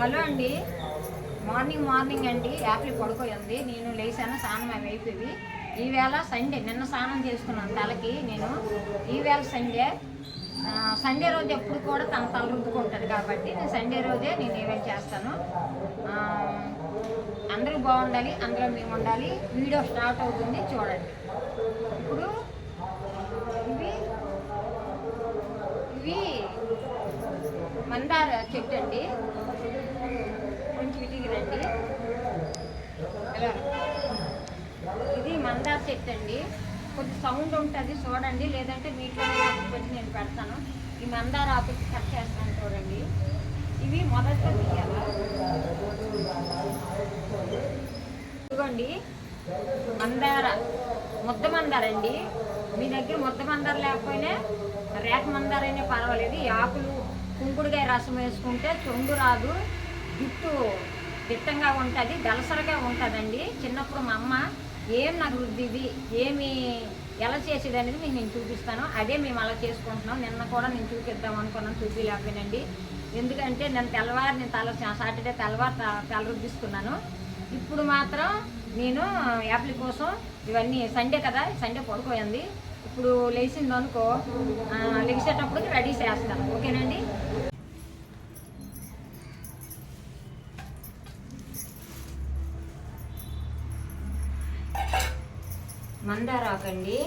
Hello అండి. Morning morning అండి. Apple పడుకోయింది నేను లేచాను స్నానం అవి అయిపోయి ఈవేళ సండే నిన్న స్నానం చేసుకున్నాను తలకి నేను. ఈవేళ సండే. సండే రోజు ఎప్పుడు కూడా తన తల రుద్దుకుంటుంది కాబట్టి నేను సండే రోజే నేను ఈవెంట్ చేస్తాను. అందరూ బాగుండాలి అందరూ మేము ఉండాలి. వీడియో స్టార్ట్ అవుతుంది చూడండి. ఇప్పుడు ఇవి ఇవి మందార చెట్టు అండి. కొంచెం ఎలా? ఇది మందార చెట్టు అండి. కొంచెం సౌండ్ ఉంటుంది చూడండి. లేదంటే మీట్లో వచ్చి నేను పెడతాను. ఈ మందార ఆకు కట్ చేస్తాను చూడండి. ఇవి మొదట్లో తీయాలా? ఇదిగోండి. మందార. ముద్ద మందార అండి. మీ దగ్గర ముద్ద మందార లేకపోయినా రేఖ మందార అయినా పర్వాలేదు. ఈ ఆకులు కుంకుడుకాయ రసం వేసుకుంటే చొండు రాదు. జుట్టు దిట్టంగా ఉంటుంది దలసరగా ఉంటుందండి. చిన్నప్పుడు మా అమ్మ ఏం నాకు రుద్దిది ఏమి ఎలా చేసేది అనేది మీకు నేను చూపిస్తాను. అదే మేము అలా చేసుకుంటున్నాం. నిన్న కూడా నేను చూపిద్దాం అనుకున్నాను చూపిలేకపోయినండి ఎందుకంటే నేను తెల్లవారు నేను తల సాటర్డే తెల్లవారు తల రుద్దిస్తున్నాను. ఇప్పుడు మాత్రం నేను యాప్ల కోసం ఇవన్నీ సండే కదా సండే పడుకోయింది ఇప్పుడు లేచింది అనుకో లెగిసేటప్పటికి రెడీ చేస్తాను. ఓకేనండి? మందారాకండి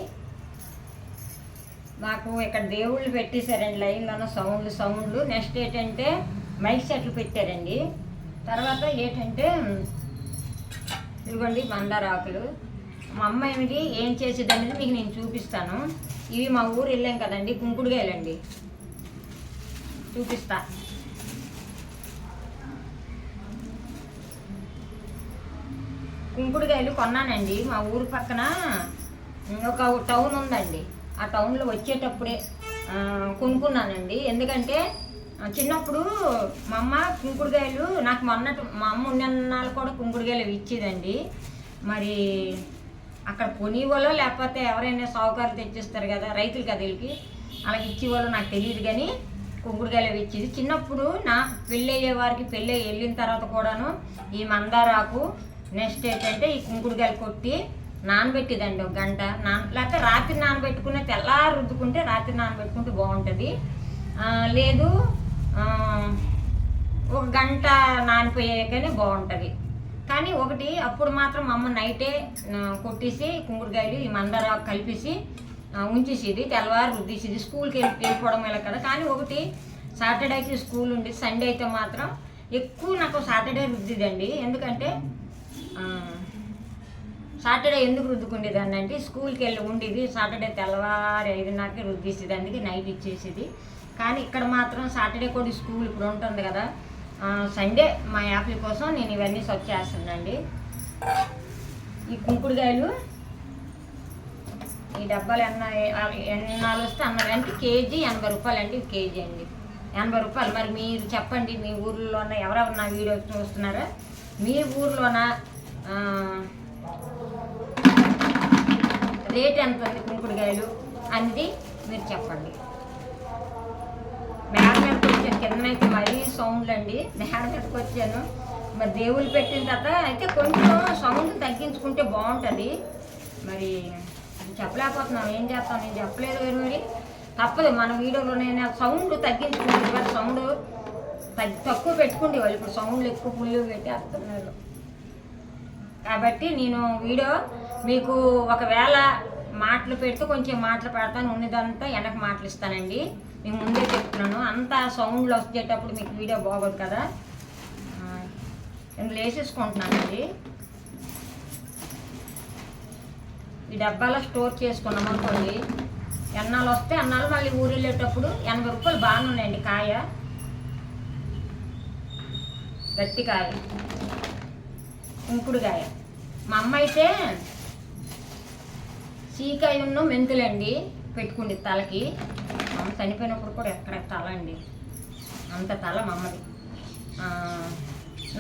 మాకు ఇక్కడ దేవుళ్ళు పెట్టేశారండి లైన్లోనూ సౌండ్లు సౌండ్లు. నెక్స్ట్ ఏంటంటే మైక్ సెట్లు పెట్టారండి. తర్వాత ఏంటంటే ఇదిగోండి మందారాకులు మా అమ్మాయికి ఏం చేసేదనేది మీకు నేను చూపిస్తాను. ఇవి మా ఊరు వెళ్ళాం కదండి కుంకుడుగాయలండి చూపిస్తాను కుంకుడుకాయలు కొన్నానండి. మా ఊరు పక్కన ఒక టౌన్ ఉందండి. ఆ టౌన్లో వచ్చేటప్పుడే కొనుక్కున్నానండి. ఎందుకంటే చిన్నప్పుడు మా అమ్మ కుంకుడుకాయలు నాకు మొన్నటి మా అమ్మ ఉన్నన్నాళ్ళు కూడా కుంకుడుకాయలు ఇచ్చేదండి. మరి అక్కడ కొనివాళ్ళో లేకపోతే ఎవరైనా సావుకారులు తెచ్చిస్తారు కదా రైతులు కదా వీళ్ళకి అలా ఇచ్చేవాళ్ళు నాకు తెలియదు కానీ కుంకుడుకాయలు ఇచ్చేది. చిన్నప్పుడు నా పెళ్ళి అయ్యే వారికి పెళ్ళి వెళ్ళిన తర్వాత కూడాను ఈ మందారాకు నెక్స్ట్ ఏంటంటే ఈ కుంకుడుగాయలు కొట్టి నానబెట్టిదండి ఒక గంట. నాన లేకపోతే రాత్రి నానబెట్టుకునే తెల్లారు రుద్దుకుంటే రాత్రి నానబెట్టుకుంటే బాగుంటుంది. లేదు ఒక గంట నానిపోయాకనే బాగుంటుంది. కానీ ఒకటి అప్పుడు మాత్రం మా అమ్మ నైటే కొట్టేసి కుంకుడుకాయలు ఈ మందార కలిపేసి ఉంచేసేది తెల్లవారు రుద్దేసేది స్కూల్కి వెళ్ళి వెళ్ళిపోవడం వల్ల కదా. కానీ ఒకటి సాటర్డే అయితే స్కూల్ ఉండి సండే అయితే మాత్రం ఎక్కువ నాకు సాటర్డే రుద్దిదండి. ఎందుకంటే సాటర్డే ఎందుకు రుద్దుకుండేదాన్ని అంటే స్కూల్కి వెళ్ళి ఉండేది. సాటర్డే తెల్లవారి ఐదున్నరకి రుద్దేసేది అందుకే నైట్ ఇచ్చేసేది. కానీ ఇక్కడ మాత్రం సాటర్డే కూడా స్కూల్ ఇప్పుడు ఉంటుంది కదా. సండే మా యాపిల్ కోసం నేను ఇవన్నీ సర్చ్ చేస్తున్నానండి. ఈ కుంకుడుకాయలు ఈ డబ్బాలు ఎన్న ఎన్నాళ్ళు వస్తే అన్నారు అంటే కేజీ ఎనభై రూపాయలు అండి కేజీ అండి. ఎనభై రూపాయలు. మరి మీరు చెప్పండి మీ ఊర్లోన ఎవరెవరు నా వీడియో చూస్తున్నారో. మీ ఊర్లోనా రేట్ ఎంత ఉంది కుంకుడుకాయలు అనేది మీరు చెప్పండి. మేడ మీదకి వచ్చాను. కిందనైతే మరీ సౌండ్లు అండి. మేడ మీదకి వచ్చాను. మరి దేవుళ్ళు పెట్టిన తర్వాత అయితే కొంచెం సౌండ్ తగ్గించుకుంటే బాగుంటుంది. మరి చెప్పలేకపోతున్నాం. ఏం చేస్తాం? నేను చెప్పలేదు కదా మరి. తప్పదు. మన వీడియోలో నేను సౌండ్ తగ్గించుకుంటే సౌండ్ తగ్గి తక్కువ పెట్టుకుండేవాళ్ళు. ఇప్పుడు సౌండ్లు ఎక్కువ ఫుల్ పెట్టేస్తున్నారు. కాబట్టి నేను వీడియో మీకు ఒకవేళ మాటలు పెడితే కొంచెం మాటలు పెడతాను ఉన్నదంతా వెనక మాటలు ఇస్తానండి. నేను ముందే చెప్తున్నాను. అంత సౌండ్లు వచ్చేటప్పుడు మీకు వీడియో బాగోదు కదా? నేను లేసేసుకుంటున్నానండి. ఈ డబ్బాలో స్టోర్ చేసుకున్నాం అనుకోండి ఎన్నాళ్ళు వస్తే అన్నాళ్ళు మళ్ళీ ఊరు వెళ్ళేటప్పుడు ఎనభై రూపాయలు బాగానే ఉన్నాయండి కాయ. గట్టి కాయ. కుంకుడుకాయ మా అమ్మ అయితే సీకాయ ఉన్న మెంతులండి పెట్టుకుంది తలకి. మా అమ్మ చనిపోయినప్పుడు కూడా ఎక్కడ తల అండి. అంత తల మా అమ్మది.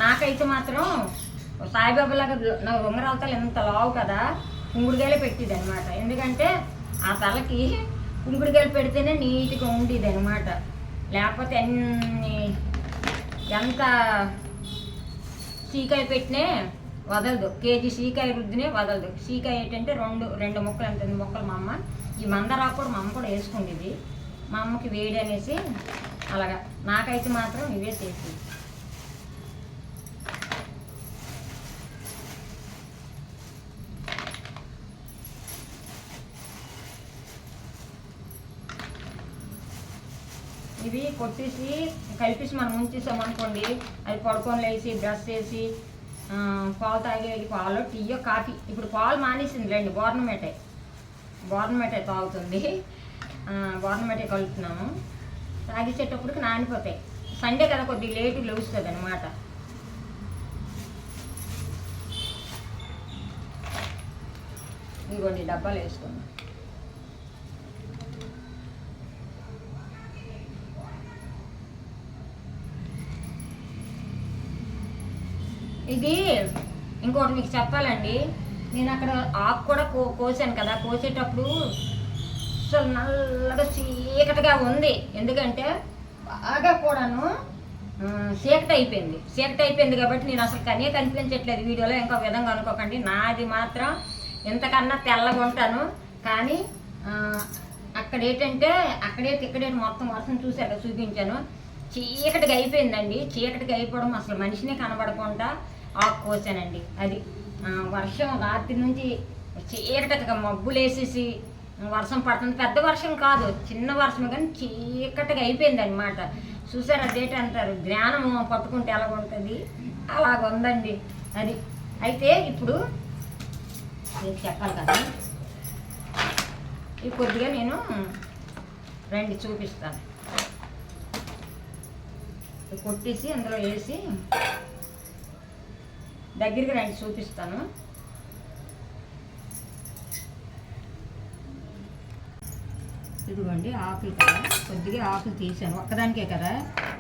నాకైతే మాత్రం సాయిబాబాలాగా నా ఉంగరాల తల ఎంత లావు కదా కుంకుడుకాయలే పెట్టింది అనమాట ఎందుకంటే ఆ తలకి కుంకుడుకాయలు పెడితేనే నీట్గా ఉండేది అనమాట లేకపోతే అన్ని ఎంత సీకాయ పెట్టినే వదలదు. కేజీ సీకాయ రుద్దినే వదలదు. సీకాయ ఏంటంటే రెండు రెండు ముక్కలు అంటుంది ముక్కలు మా అమ్మ. ఈ మందరాకు కూడా మా అమ్మ కూడా వేసుకుండేది. మా అమ్మకి వేడి అనేసి అలాగా. నాకైతే మాత్రం ఇవే చేసేది. ఇవి కొట్టేసి కలిపేసి మనం ఉంచేసామనుకోండి అది పడుకొని లేచి బ్రష్ చేసి పాలు తాగేది పాలు టీయో కాఫీ. ఇప్పుడు పాలు మానేసింది రండి గవర్నమెంటే గవర్నమెంటే తాగుతుంది. గవర్నమెంటే కలుపుతున్నాము. తాగేసేటప్పటికి నానిపోతాయి. సండే కదా కొద్దిగా లేటుగా లేస్తుంది అనమాట ఇదిగోండి డబ్బాలు వేసుకున్నాం ఇది ఇంకోటి మీకు చెప్పాలండి. నేను అక్కడ ఆకు కూడా కో కోసాను కదా. కోసేటప్పుడు అసలు నల్లగా చీకటిగా ఉంది. ఎందుకంటే బాగా కూడాను ఆ, చీకటి అయిపోయింది. చీకటి అయిపోయింది కాబట్టి నేను అసలు కనే కనిపించట్లేదు వీడియోలో. ఇంకో విధంగా అనుకోకండి. నాది మాత్రం ఇంతకన్నా తెల్లగా ఉంటాను. కానీ అక్కడ ఏంటంటే అక్కడే ఇక్కడే మొత్తం వర్షం చూశాక చూపించాను. చీకటిగా అయిపోయిందండి. చీకటిగా అయిపోవడం అసలు మనిషినే కనబడకుండా ఆకు కోసానండి అది వర్షం రాత్రి నుంచి చీకటిగా మబ్బులు వేసేసి వర్షం పడుతుంది. పెద్ద వర్షం కాదు చిన్న వర్షం కానీ చీకటిగా అయిపోయింది అనమాట చూసారు అదేంటి అంటారు. జ్ఞానం పట్టుకుంటే ఎలాగుంటుంది? అలాగ ఉందండి అది అయితే ఇప్పుడు చెప్పాలి కదా. ఈ కొద్దిగా నేను రండి చూపిస్తాను. కొట్టేసి అందులో వేసి దగ్గరికి రండి చూపిస్తాను. ఇదిగోండి ఆకులు కదా. కొద్దిగా ఆకులు తీసాను ఒక్కదానికే కదా.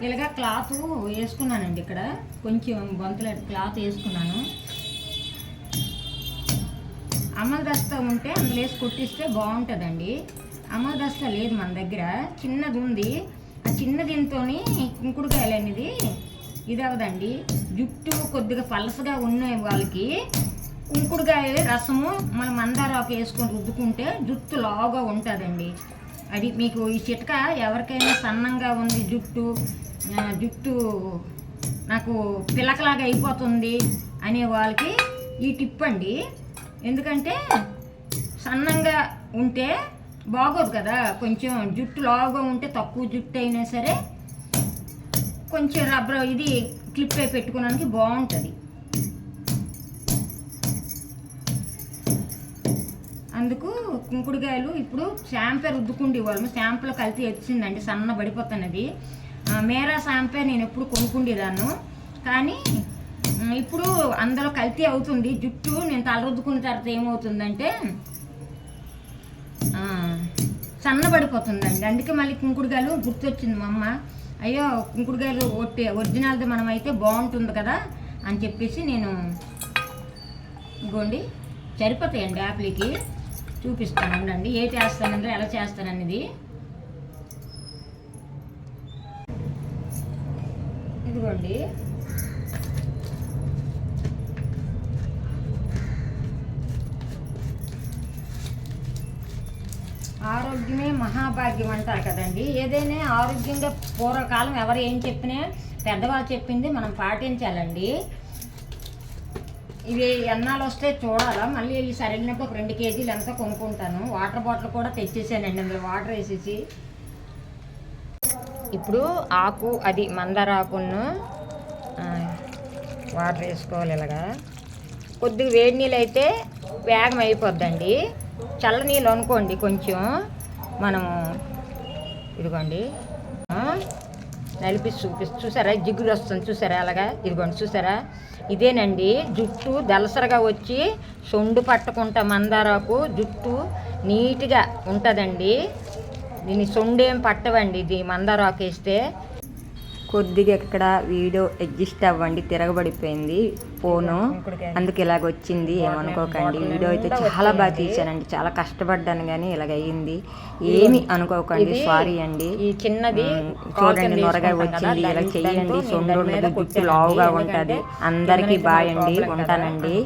ఇలాగా క్లాత్ వేసుకున్నానండి ఇక్కడ. కొంచెం బొంతల క్లాత్ వేసుకున్నాను. అమల్ దస్తా ఉంటే అందులో వేసి కొట్టిస్తే బాగుంటుందండి. అమల్ దస్తా లేదు మన దగ్గర. చిన్నది ఉంది. ఆ చిన్న దీంతో కుంకుడుకాయలు అనేది ఇది అవదండి జుట్టు కొద్దిగా పలసగా ఉన్న వాళ్ళకి కుంకుడుకాయ రసము మన మందారాకు వేసుకొని రుద్దుకుంటే జుట్టు లావుగా ఉంటుందండి. అది మీకు ఈ చిట్క ఎవరికైనా సన్నంగా ఉంది జుట్టు జుట్టు నాకు పిలకలాగా అయిపోతుంది అనే వాళ్ళకి ఈ టిప్ అండి. ఎందుకంటే సన్నంగా ఉంటే బాగోదు కదా. కొంచెం జుట్టు లావుగా ఉంటే తక్కువ జుట్టు అయినా సరే కొంచెం రబ్బర్ ఇది క్లిప్ అయి పెట్టుకోవడానికి బాగుంటుంది. అందుకు కుంకుడుకాయలు ఇప్పుడు శాంపే రుద్దుకుండి వాళ్ళము షాంపూలో కల్తీ వచ్చిందండి సన్న పడిపోతున్నది. మేరా షాంపే నేను ఎప్పుడు కొనుక్కుండేదాను కానీ ఇప్పుడు అందులో కల్తీ అవుతుంది. జుట్టు నేను తల రుద్దుకున్న తర్వాత ఏమవుతుందంటే సన్న సన్నబడిపోతుందండి అందుకే మళ్ళీ కుంకుడుకాయలు గుర్తొచ్చింది మా అమ్మ. అయ్యో కుంకుడుకాయలు ఒట్టి ఒరిజినల్ది మనం అయితే బాగుంటుంది కదా అని చెప్పేసి నేను ఇగోండి సరిపోతాయండి యాప్లకి. చూపిస్తాను ఉండండి. ఏ చేస్తానంటే ఎలా చేస్తాననేది ఇదిగోండి. ఆరోగ్యమే మహాభాగ్యం అంటారు కదండి. ఏదైనా ఆరోగ్యంగా పూర్వకాలం ఎవరు ఏం చెప్పినా పెద్దవాళ్ళు చెప్పింది మనం పాటించాలండి. ఇవి ఎన్నాళ్ళు వస్తే చూడాలా? మళ్ళీ ఇవి సరైనప్పుడు ఒక రెండు కేజీలు ఎంత కొనుక్కుంటాను? వాటర్ బాటిల్ కూడా తెచ్చేసానండి అందులో వాటర్ వేసేసి. ఇప్పుడు ఆకు అది మందార ఆకును వాటర్ వేసుకోవాలి ఇలాగా. కొద్దిగా వేడి నీళ్ళు అయితే వేగం అయిపోద్దండి. చల్ల నీళ్ళు అనుకోండి కొంచెం మనము ఇదిగోండి. నలిపి చూపి చూసారా? జిగురు వస్తుంది చూసారా? అలాగా? ఇదిగోండి చూసారా? ఇదేనండి. జుట్టు దలసరగా వచ్చి సొండు పట్టకుండా మందారాకు జుట్టు నీట్గా ఉంటుందండి. దీన్ని సొండేం పట్టవండి. ఇది మందారాకు వేస్తే కొద్దిగా ఇక్కడ వీడియో అడ్జస్ట్ అవ్వండి తిరగబడిపోయింది ఫోను. అందుకు ఇలాగ వచ్చింది ఏమనుకోకండి. వీడియో అయితే చాలా బాగా తీసానండి చాలా కష్టపడ్డాను కానీ ఇలాగ అయ్యింది. ఏమి అనుకోకండి సారీ అండి. చిన్నది చూడండి నొరగా వచ్చింది ఇలా చెయ్యండి. ఉండదు జుట్టు లావుగా ఉంటది. అందరికీ బాయ్ అండి ఉంటానండి.